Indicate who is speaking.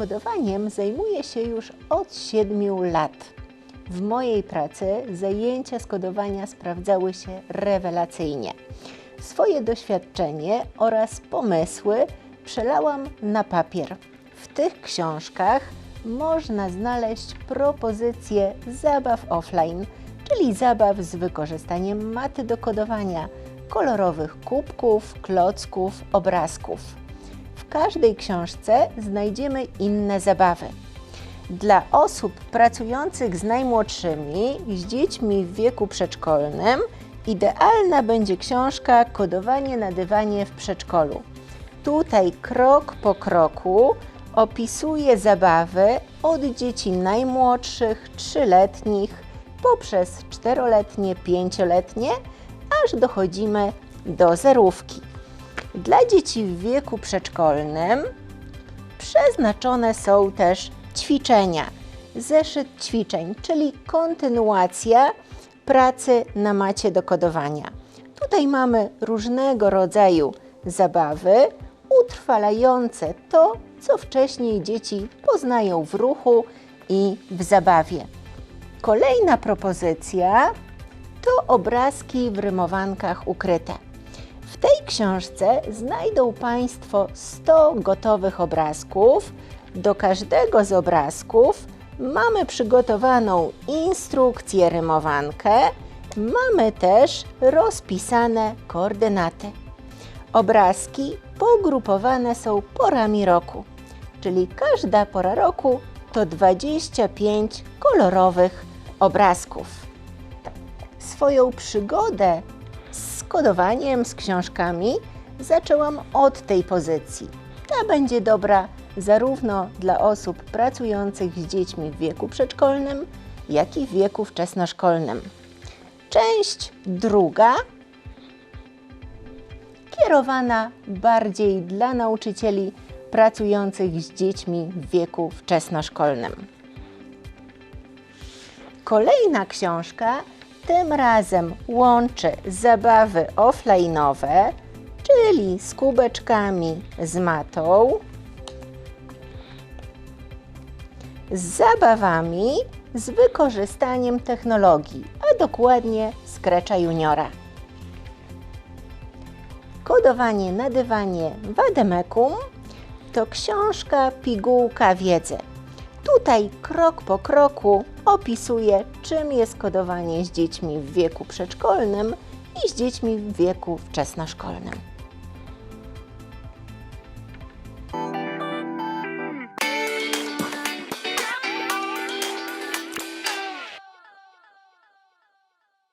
Speaker 1: Kodowaniem zajmuję się już od 7 lat. W mojej pracy zajęcia z kodowania sprawdzały się rewelacyjnie. Swoje doświadczenie oraz pomysły przelałam na papier. W tych książkach można znaleźć propozycje zabaw offline, czyli zabaw z wykorzystaniem maty do kodowania, kolorowych kubków, klocków, obrazków. W każdej książce znajdziemy inne zabawy. Dla osób pracujących z najmłodszymi, z dziećmi w wieku przedszkolnym, idealna będzie książka Kodowanie na dywanie w przedszkolu. Tutaj krok po kroku opisuje zabawy od dzieci najmłodszych, trzyletnich, poprzez czteroletnie, pięcioletnie, aż dochodzimy do zerówki. Dla dzieci w wieku przedszkolnym przeznaczone są też ćwiczenia. Zeszyt ćwiczeń, czyli kontynuacja pracy na macie do kodowania. Tutaj mamy różnego rodzaju zabawy utrwalające to, co wcześniej dzieci poznają w ruchu i w zabawie. Kolejna propozycja to obrazki w rymowankach ukryte. Książce znajdą Państwo 100 gotowych obrazków. Do każdego z obrazków mamy przygotowaną instrukcję rymowankę, mamy też rozpisane koordynaty. Obrazki pogrupowane są porami roku, czyli każda pora roku to 25 kolorowych obrazków. Swoją przygodę kodowaniem, z książkami zaczęłam od tej pozycji. Ta będzie dobra zarówno dla osób pracujących z dziećmi w wieku przedszkolnym, jak i w wieku wczesnoszkolnym. Część druga kierowana bardziej dla nauczycieli pracujących z dziećmi w wieku wczesnoszkolnym. Kolejna książka tym razem łączy zabawy offline'owe, czyli z kubeczkami z matą, z zabawami z wykorzystaniem technologii, a dokładnie Scratcha Juniora. Kodowanie na dywanie Wademekum to książka pigułka wiedzy. Tutaj krok po kroku opisuje, czym jest kodowanie z dziećmi w wieku przedszkolnym i z dziećmi w wieku wczesnoszkolnym.